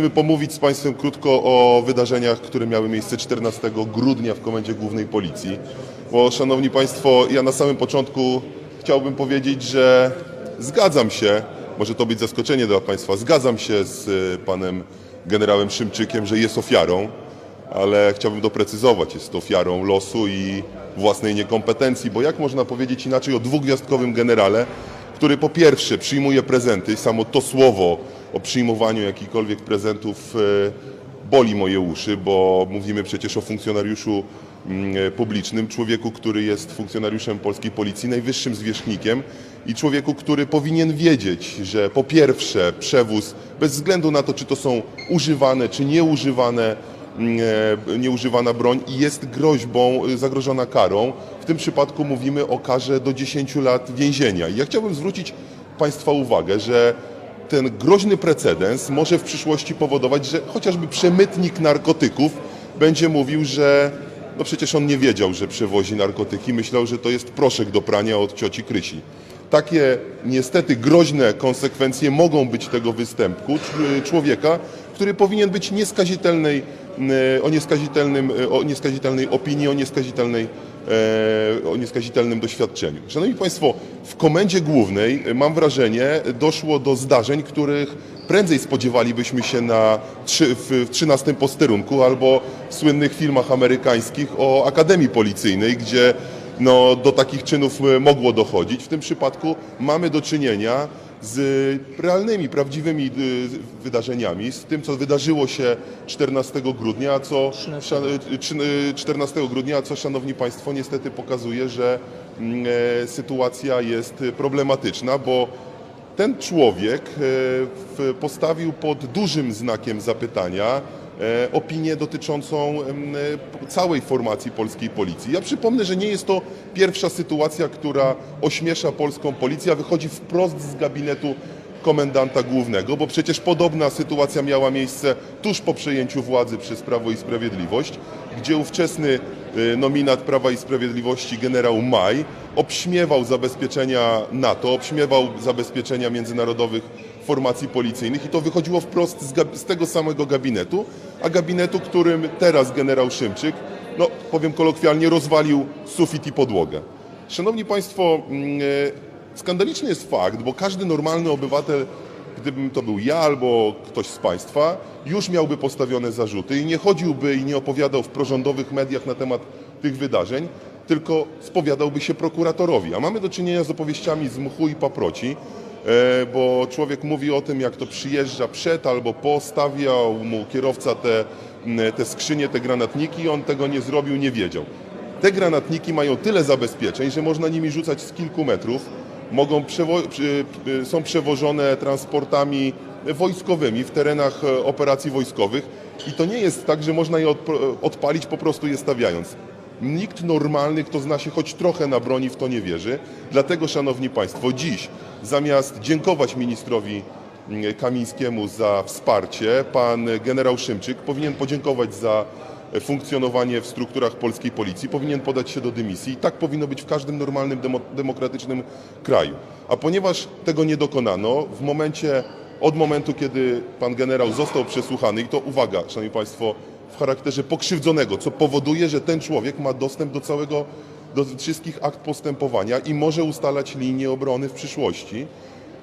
Chcemy pomówić z Państwem krótko o wydarzeniach, które miały miejsce 14 grudnia w Komendzie Głównej Policji. Bo, Szanowni Państwo, ja na samym początku chciałbym powiedzieć, że zgadzam się, może to być zaskoczenie dla Państwa, zgadzam się z y, Panem Generałem Szymczykiem, że jest ofiarą, ale chciałbym doprecyzować, jest ofiarą losu i własnej niekompetencji, bo jak można powiedzieć inaczej o dwugwiazdkowym generale, który po pierwsze przyjmuje prezenty, samo to słowo o przyjmowaniu jakichkolwiek prezentów e, boli moje uszy, bo mówimy przecież o funkcjonariuszu mm, e, publicznym, człowieku, który jest funkcjonariuszem polskiej policji, najwyższym zwierzchnikiem i człowieku, który powinien wiedzieć, że po pierwsze przewóz, bez względu na to, czy to są używane, czy nieużywane, mm, e, nieużywana broń jest groźbą, zagrożona karą. W tym przypadku mówimy o karze do 10 lat więzienia. I ja chciałbym zwrócić Państwa uwagę, że ten groźny precedens może w przyszłości powodować, że chociażby przemytnik narkotyków będzie mówił, że no przecież on nie wiedział, że przewozi narkotyki, myślał, że to jest proszek do prania od cioci Krysi. Takie niestety groźne konsekwencje mogą być tego występku cz- człowieka, który powinien być nieskazitelnej, e, o, nieskazitelnym, e, o nieskazitelnej opinii, o nieskazitelnej o nieskazitelnym doświadczeniu. Szanowni Państwo, w Komendzie Głównej e, mam wrażenie doszło do zdarzeń, których prędzej spodziewalibyśmy się na w 13 posterunku albo w słynnych filmach amerykańskich o Akademii Policyjnej, gdzie no, do takich czynów e, mogło dochodzić. W tym przypadku mamy do czynienia z realnymi, prawdziwymi y, wydarzeniami, z tym, co wydarzyło się 14 grudnia, a co szan- y, trzy- y, 14 grudnia, a co, Szanowni Państwo, niestety pokazuje, że mm, e, sytuacja jest problematyczna, bo ten człowiek e, postawił pod dużym znakiem zapytania opinię dotyczącą e, całej formacji polskiej policji. Ja przypomnę, że nie jest to pierwsza sytuacja, która ośmiesza polską policję, a wychodzi wprost z gabinetu komendanta głównego, bo przecież podobna sytuacja miała miejsce tuż po przejęciu władzy przez Prawo i Sprawiedliwość, gdzie ówczesny y, nominat Prawa i Sprawiedliwości generał Maj obśmiewał zabezpieczenia NATO, obśmiewał zabezpieczenia międzynarodowych formacji policyjnych i to wychodziło wprost z, z tego samego gabinetu, a gabinetu, którym teraz generał Szymczyk, no powiem kolokwialnie, rozwalił sufit i podłogę. Szanowni Państwo, mm, e, skandaliczny jest fakt, bo każdy normalny obywatel, gdybym to był ja albo ktoś z Państwa, już miałby postawione zarzuty i nie chodziłby i nie opowiadał w prorządowych mediach na temat tych wydarzeń, tylko spowiadałby się prokuratorowi. A mamy do czynienia z opowieściami z mchu i paproci, bo człowiek mówi o tym, jak to przyjeżdża przed albo po, stawiał mu kierowca te, te skrzynie, te granatniki i on tego nie zrobił, nie wiedział. Te granatniki mają tyle zabezpieczeń, że można nimi rzucać z kilku metrów. Mogą są przewożone transportami wojskowymi w terenach e, operacji wojskowych i to nie jest tak, że można je odp- odpalić po prostu je stawiając. Nikt normalny, kto zna się choć trochę na broni, w to nie wierzy. Dlatego, Szanowni Państwo, dziś zamiast dziękować ministrowi mm, Kamińskiemu za wsparcie, pan generał Szymczyk powinien podziękować za funkcjonowanie w strukturach polskiej policji, powinien podać się do dymisji. I tak powinno być w każdym normalnym, demo, demokratycznym kraju. A ponieważ tego nie dokonano, w momencie, od momentu, kiedy pan generał został przesłuchany, i to uwaga, szanowni państwo, w charakterze pokrzywdzonego, co powoduje, że ten człowiek ma dostęp do całego, do wszystkich akt postępowania i może ustalać linię obrony w przyszłości,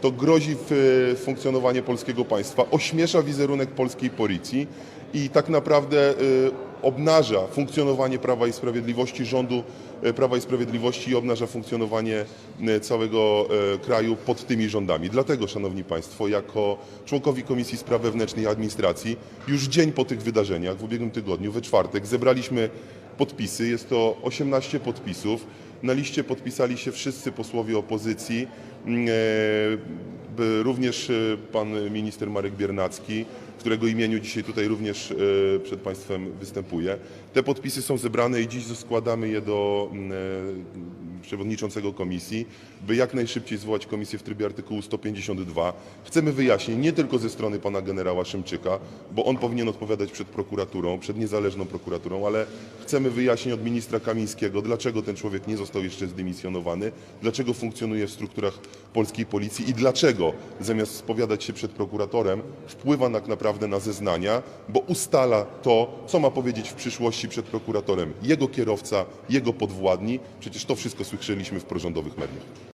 to grozi w funkcjonowanie polskiego państwa, ośmiesza wizerunek polskiej policji i tak naprawdę y, obnaża funkcjonowanie Prawa i Sprawiedliwości, rządu y, Prawa i Sprawiedliwości i obnaża funkcjonowanie y, całego y, kraju pod tymi rządami. Dlatego, Szanowni Państwo, jako członkowi Komisji Spraw Wewnętrznych i Administracji, już dzień po tych wydarzeniach, w ubiegłym tygodniu, we czwartek, zebraliśmy podpisy. Jest to 18 podpisów. Na liście podpisali się wszyscy posłowie opozycji, e, również e, pan minister Marek Biernacki, w którego imieniu dzisiaj tutaj również e, przed Państwem występuję. Te podpisy są zebrane i dziś składamy je do mm, e, przewodniczącego komisji, by jak najszybciej zwołać komisję w trybie artykułu 152. Chcemy wyjaśnień nie tylko ze strony pana generała Szymczyka, bo on powinien odpowiadać przed prokuraturą, przed niezależną prokuraturą, ale chcemy wyjaśnień od ministra Kamińskiego, dlaczego ten człowiek nie został jeszcze zdymisjonowany, dlaczego funkcjonuje w strukturach polskiej policji i dlaczego zamiast spowiadać się przed prokuratorem wpływa tak naprawdę na zeznania, bo ustala to, co ma powiedzieć w przyszłości przed prokuratorem jego kierowca, jego podwładni. Przecież to wszystko słyszeliśmy w prorządowych mediach.